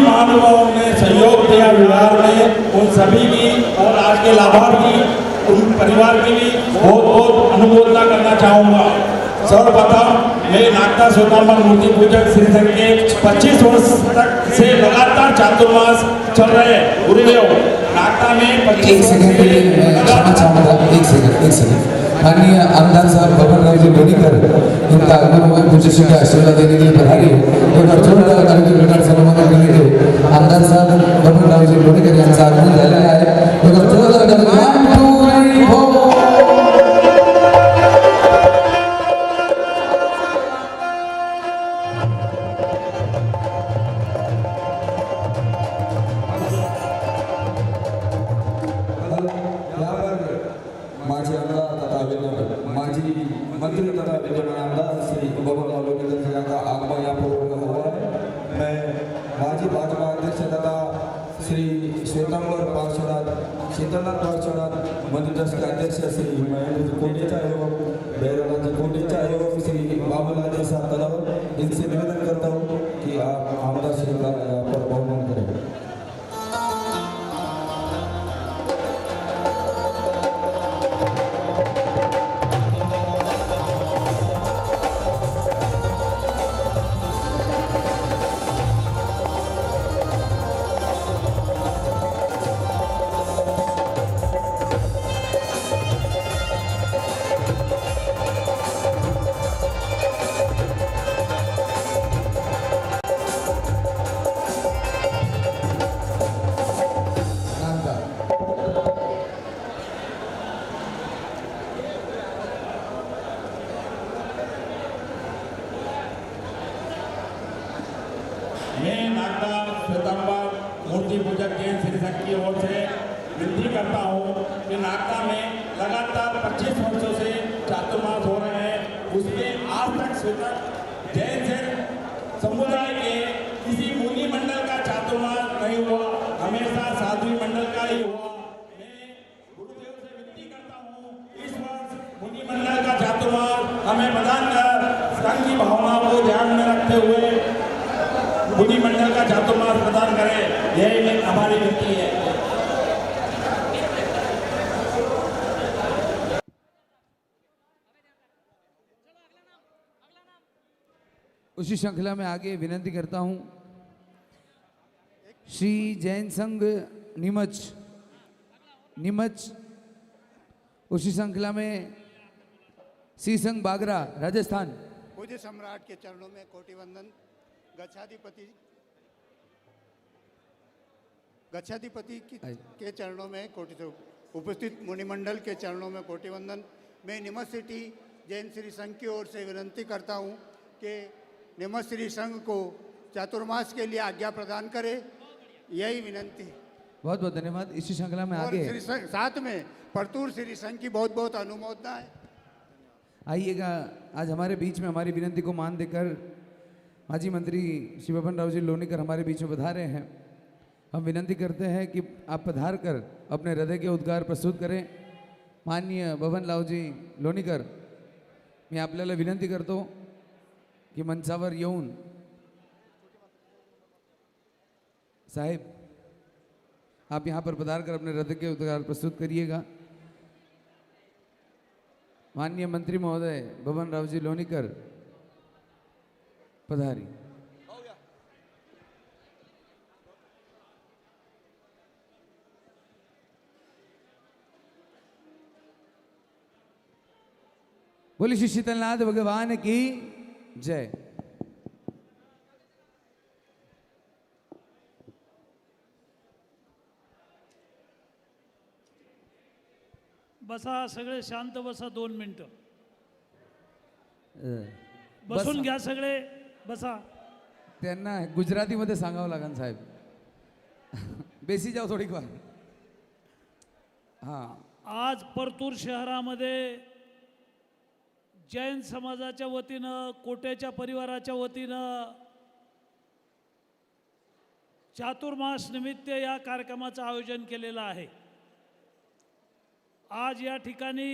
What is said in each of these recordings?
महानुभावों ने सहयोग दिया विभाग में उन सभी की और आज के लाभार्थी उन परिवार की भी बहुत बहुत अनुमोदना करना चाहूँगा। सर्वप्रथम मैं नागता स्वतंत्र मूर्ति पूजक श्री संघ के 25 वर्ष तक से लगातार चातुर्मास चल रहे हैं। गुरुदेव नागता में 25 एक सेकंड एक सेकंड एक सेकंड माननीय आमदार साहब बबन राव जी लोनीकर इनका आगमन हुआ पूज्य श्री के आशीर्वाद देने के लिए पधारी एक शीतलनाथ पार्षद मंदिर ट्रस्ट के अध्यक्ष श्री महेंद्र कोटेचा एवं भैरवनाथ कोटेचा एवं श्री बाबूलाल जी तलाव. इनसे निवेदन करता हूँ कि आप मैं नागदा श्वेतांबर मूर्ति पूजक जैन श्री की ओर से विनती करता हूँ कि नागदा में लगातार 25 वर्षों से चातुर्मास हो रहे हैं। उसमें आज तक श्वेता जैन से समुदाय के किसी मुनि मंडल का चातुर्मास नहीं हुआ, हमेशा साध्वी मंडल का ही हुआ। मुनि मंडल का चातुर्मास हमें प्रदान कर, संघ की भावनाओं को ध्यान में रखते हुए मुनि मंडल का चातुर्मास प्रदान करें। यही में हमारी विनती है। उसी श्रृंखला में आगे विनती करता हूँ श्री जैन संघ नीमच नीमच उसी श्रृंखला में श्री संघ बागरा राजस्थान। पूज्य सम्राट के चरणों में कोटि वंदन। गच्छाधिपति गच्छाधिपति के चरणों में कोटि उपस्थित मुनिमंडल के चरणों में कोटि वंदन मैं निमत सिटी जैन श्री संघ की ओर से विनती करता हूँ कि निमत श्री संघ को चातुर्मास के लिए आज्ञा प्रदान करे। यही विनंती बहुत बहुत धन्यवाद। इसी श्रृंखला में आगे। श्री संघ साथ में परतूर श्री संघ की बहुत बहुत अनुमोदना है। आइएगा। आज हमारे बीच में हमारी विनंती को मान देकर माजी मंत्री बबन राव जी लोनीकर हमारे बीच में पधारे हैं। हम विनंती करते हैं कि आप पधार कर अपने हृदय के उद्गार प्रस्तुत करें। माननीय बबनराव जी लोणीकर, मी आपल्याला विनंती करतो की मंचावर येऊन साहेब, आप यहाँ पर पधार कर अपने हृदय के उद्गार प्रस्तुत करिएगा। माननीय मंत्री महोदय बबन राव जी लोनीकर पधारी. बोली श्री शीतलनाथ भगवान की जय. बसा सगळे शांत बसा दोन मिनिटं. बसून बसा. घ्या सगळे. बसा. त्यांना गुजरातीमध्ये सांगावं लागेल साहेब. बेसी जाऊ थोडी फार हां. आज परतूर शहरामध्ये जैन समाजाच्या वतीनं कोट्याच्या परिवाराच्या वतीनं चातुर्मास निमित्त या कार्यक्रमाचं आयोजन केलेलं आहे. आज या ठिकाणी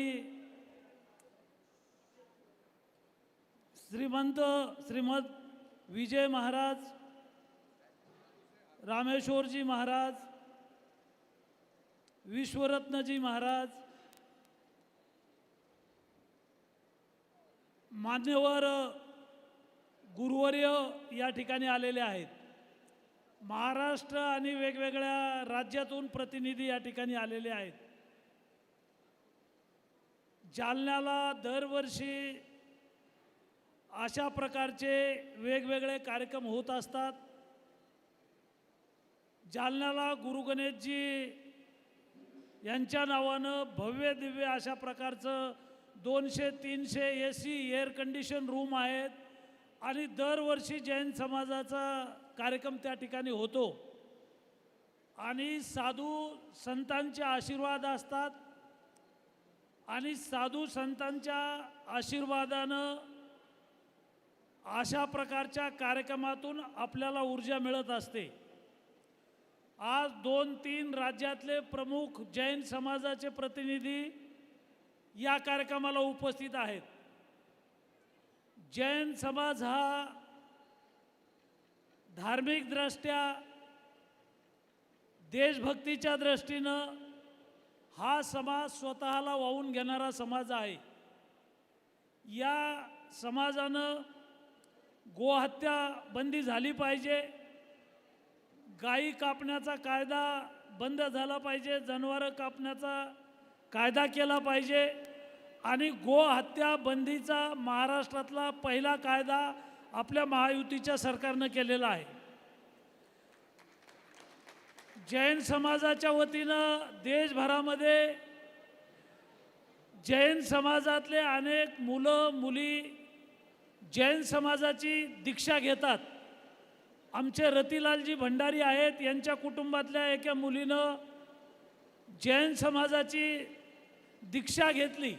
श्रीमंत श्रीमद विजय महाराज रामेश्वरजी महाराज विश्वरत्नजी महाराज मान्यवर गुरुवर्य या ठिकाणी आलेले आहेत. महाराष्ट्र आणि वेगवेगळ्या राज्यातून प्रतिनिधी या ठिकाणी आलेले आहेत. जालन्याला दरवर्षी अशा प्रकारचे वेगवेगळे कार्यक्रम होत असतात. जालन्याला गुरु गणेशजी यांच्या नावानं भव्य दिव्य अशा प्रकारचं दोनशे तीनशे A C air condition room आहेत आणि दरवर्षी जैन समाजाचा कार्यक्रम त्या ठिकाणी होतो. आणि साधू संतांचे आशीर्वाद असतात. आणि साधू संतांच्या आशीर्वादानं अशा प्रकारच्या कार्यक्रमातून आपल्याला ऊर्जा मिळत असते. आज दोन तीन राज्यातले प्रमुख जैन समाजाचे प्रतिनिधी या कार्यक्रमाला उपस्थित आहेत. जैन समाज हा धार्मिकदृष्ट्या देशभक्तीच्या दृष्टीनं हा समाज स्वतःला वाहून घेणारा समाज आहे. या समाजानं गोहत्या बंदी झाली पाहिजे. गायी कापण्याचा कायदा बंद झाला पाहिजे. जनावरं कापण्याचा कायदा केला पाहिजे. आणि गोहत्या बंदीचा महाराष्ट्रातला पहिला कायदा आपल्या महायुतीच्या सरकारनं केलेला आहे. जैन समाजाच्या वतीनं देशभरामध्ये जैन समाजातले अनेक मुलं मुली जैन समाजाची दीक्षा घेतात. आमचे रतिलालजी भंडारी आहेत यांच्या कुटुंबातल्या एका मुलीनं जैन समाजाची दीक्षा घेतली.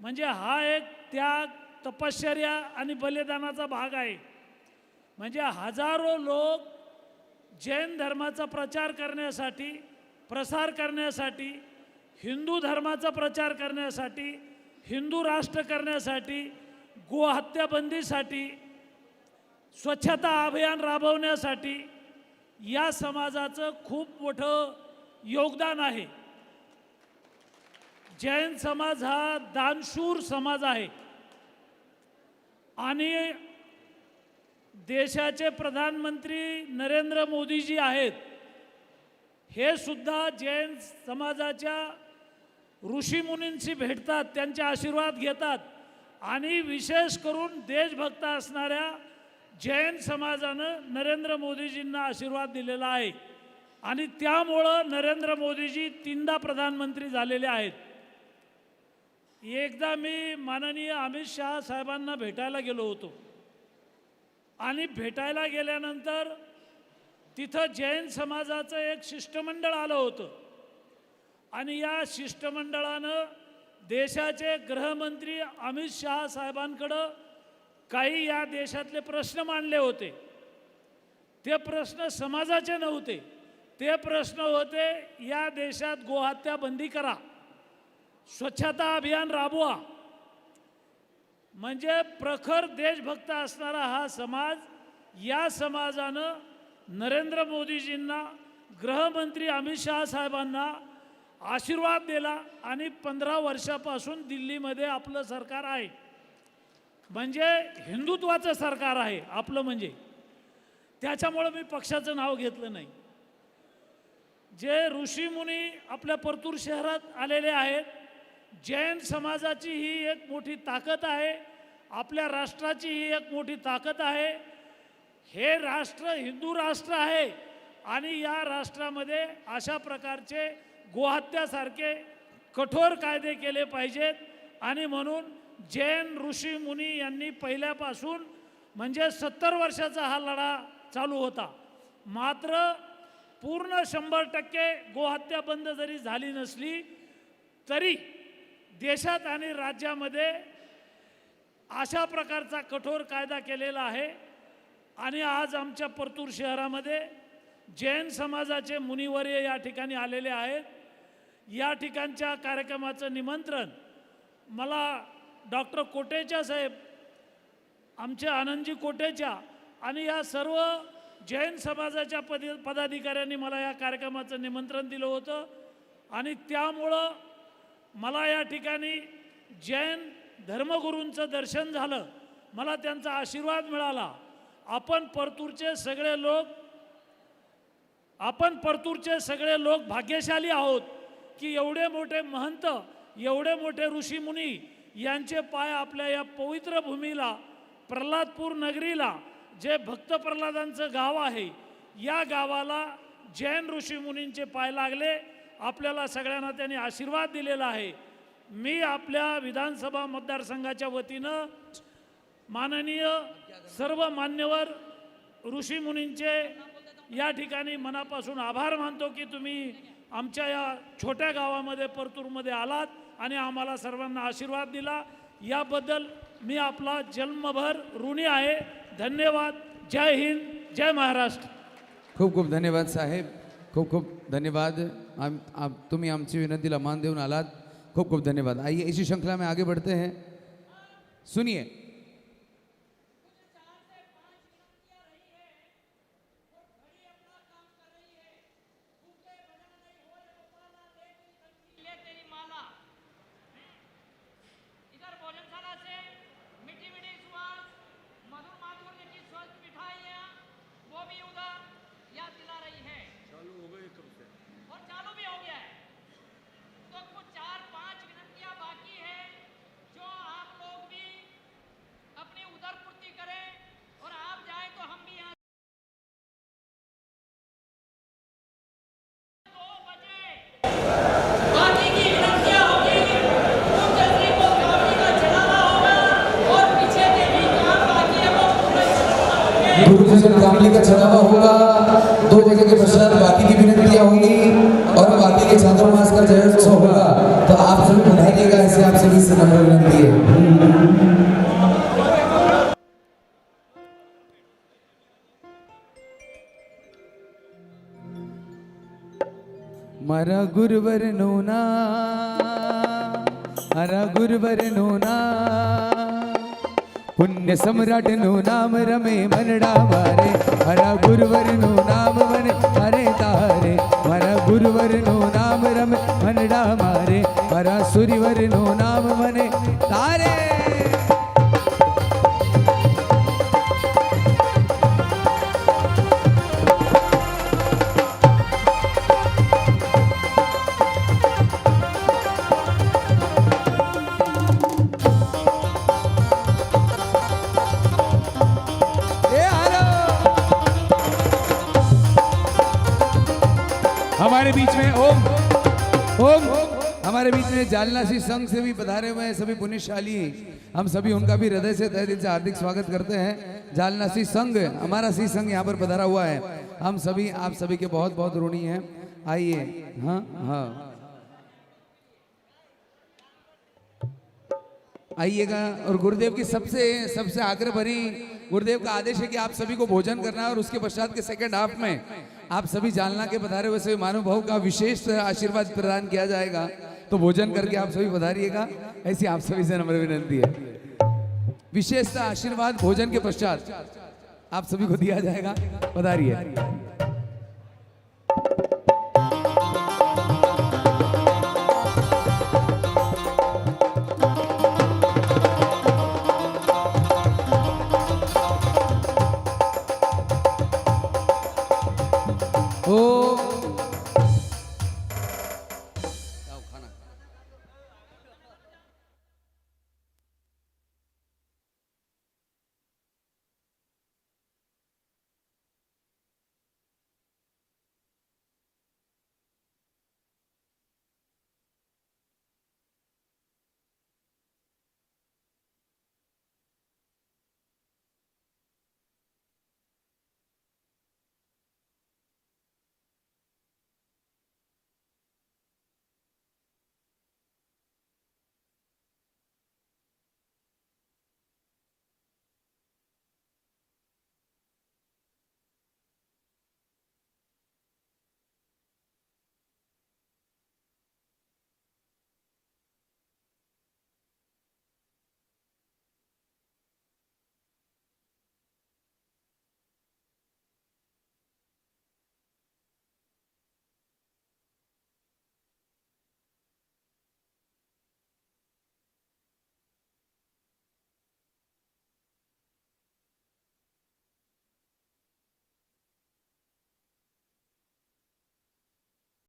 म्हणजे हा एक त्याग तपश्चर्या आणि बलिदानाचा भाग आहे. म्हणजे हजारो लोक जैन धर्माचा प्रचार करण्यासाठी प्रसार करण्यासाठी हिंदू धर्माचा प्रचार करण्यासाठी हिंदू राष्ट्र करण्यासाठी गोहत्याबंदीसाठी स्वच्छता अभियान राबवण्यासाठी या समाजाचं खूप मोठं योगदान आहे. जैन समाज हा दानशूर समाज आहे. आणि देशाचे प्रधानमंत्री नरेंद्र मोदीजी आहेत. हे सुद्धा जैन समाजाच्या ऋषीमुनींशी भेटतात त्यांचे आशीर्वाद घेतात. आणि विशेष करून देशभक्त असणाऱ्या जैन समाजानं नरेंद्र मोदीजींना आशीर्वाद दिलेला आहे. आणि त्यामुळं नरेंद्र मोदीजी तीनदा प्रधानमंत्री झालेले आहेत. एकदा मी माननीय अमित शहा साहेबांना भेटायला गेलो होतो. आणि भेटायला गेल्यानंतर तिथं जैन समाजाचं एक शिष्टमंडळ आलं होतं. आणि या शिष्टमंडळानं देशाचे गृहमंत्री अमित शहा साहेबांकडं काही या देशातले प्रश्न मांडले होते. ते प्रश्न समाजाचे नव्हते. ते प्रश्न होते या देशात गोहत्या बंदी करा. स्वच्छता अभियान राबवा. म्हणजे प्रखर देशभक्त असणारा हा समाज या समाजानं नरेंद्र मोदीजींना गृहमंत्री अमित शहा साहेबांना आशीर्वाद दिला आणि पंधरा वर्षापासून दिल्लीमध्ये आपलं सरकार आहे. म्हणजे हिंदुत्वाचं सरकार आहे आपलं म्हणजे. त्याच्यामुळं मी पक्षाचं नाव घेतलं नाही. जे ऋषीमुनी आपल्या परतूर शहरात आलेले आहेत जैन समाजाची ही एक मोठी ताकद आहे आपल्या राष्ट्राची ही एक मोठी ताकद आहे. हे राष्ट्र हिंदू राष्ट्र आहे आणि या राष्ट्रामध्ये अशा प्रकारचे गोहत्यासारखे कठोर कायदे केले पाहिजेत. आणि म्हणून जैन ऋषी मुनी यांनी पहिल्यापासून म्हणजे सत्तर वर्षाचा हा लढा चालू होता. मात्र पूर्ण शंभर टक्के गोहत्या बंद जरी झाली नसली तरी देशात आणि राज्यामध्ये अशा प्रकारचा कठोर कायदा केलेला आहे. आणि आज आमच्या परतूर शहरामध्ये जैन समाजाचे मुनिवर्य या ठिकाणी आलेले आहेत. या ठिकाणच्या कार्यक्रमाचं निमंत्रण मला डॉक्टर कोटेचा साहेब आमचे आनंदजी कोटेच्या आणि या सर्व जैन समाजाच्या पद पदाधिकाऱ्यांनी मला या कार्यक्रमाचं निमंत्रण दिलं होतं. आणि त्यामुळं मला या ठिकाणी जैन धर्मगुरूंचं दर्शन झालं. मला त्यांचा आशीर्वाद मिळाला. आपण परतूरचे सगळे लोक आपण परतूरचे सगळे लोक भाग्यशाली आहोत. की एवढे मोठे महंत एवढे मोठे ऋषीमुनी यांचे पाय आपल्या या पवित्र भूमीला प्रल्हादपूर नगरीला जे भक्त प्रल्हादांचं गाव आहे या गावाला जैन ऋषीमुनींचे पाय लागले. आपल्याला सगळ्यांना त्यांनी आशीर्वाद दिलेला आहे. मी आपल्या विधानसभा मतदारसंघाच्या वतीनं माननीय सर्व मान्यवर ऋषीमुनींचे या ठिकाणी मनापासून आभार मानतो की तुम्ही आमच्या या छोट्या गावामध्ये परतूरमध्ये आलात आणि आम्हाला सर्वांना आशीर्वाद दिला. याबद्दल मी आपला जन्मभर ऋणी आहे. धन्यवाद. जय हिंद. जय महाराष्ट्र. खूप खूप धन्यवाद साहेब. खूप खूप धन्यवाद. आम आप तुम्ही आमची विनंतीला मान देऊन आलात. खूप खूप धन्यवाद. आइए इसी श्रृंखला में आगे बढ़ते हैं. सुनिए. गुरु जी से कामली का चढ़ावा होगा दो जगह के पश्चात बाकी की विनतियाँ होंगी और बाकी के छात्रावास का जय उत्सव होगा तो आप सभी पधारिएगा ऐसे आप सभी से नम्र विनती है मरा गुरुवर नोना, हरा गुरुवर नूना। પુણ્ય સમ્રાટ નું નામ રમે મનડા મારે મારા ગુરુવર નું નામ મને અરે તારે મારા ગુરુવર નું નામ રમે મનડા મારે મારા સૂર્યવર નું નામ મને તારે हमारे बीच में ओम ओम, हमारे बीच में जालना सी संघ से भी पधारे हुए हैं सभी पुण्यशाली। हम सभी उनका भी हृदय से तहे दिल से हार्दिक स्वागत करते हैं। जालना सी संघ, हमारा सी संघ यहाँ पर पधारा हुआ है। हम सभी, आप सभी के बहुत बहुत ऋणी हैं। आइए हाँ हाँ। आइएगा, और गुरुदेव की सबसे सबसे आग्रह भरी, गुरुदेव का आदेश है कि आप सभी को भोजन करना है और उसके पश्चात के सेकंड हाफ़ में आप सभी जालना के पधारे सभी महानुभाव का विशेष आशीर्वाद प्रदान किया जाएगा। तो भोजन करके आप सभी पधारिएगा। ऐसी आप सभी से नम्र विनंती है। विशेषता आशीर्वाद भोजन के पश्चात आप सभी को दिया जाएगा। पधारिए।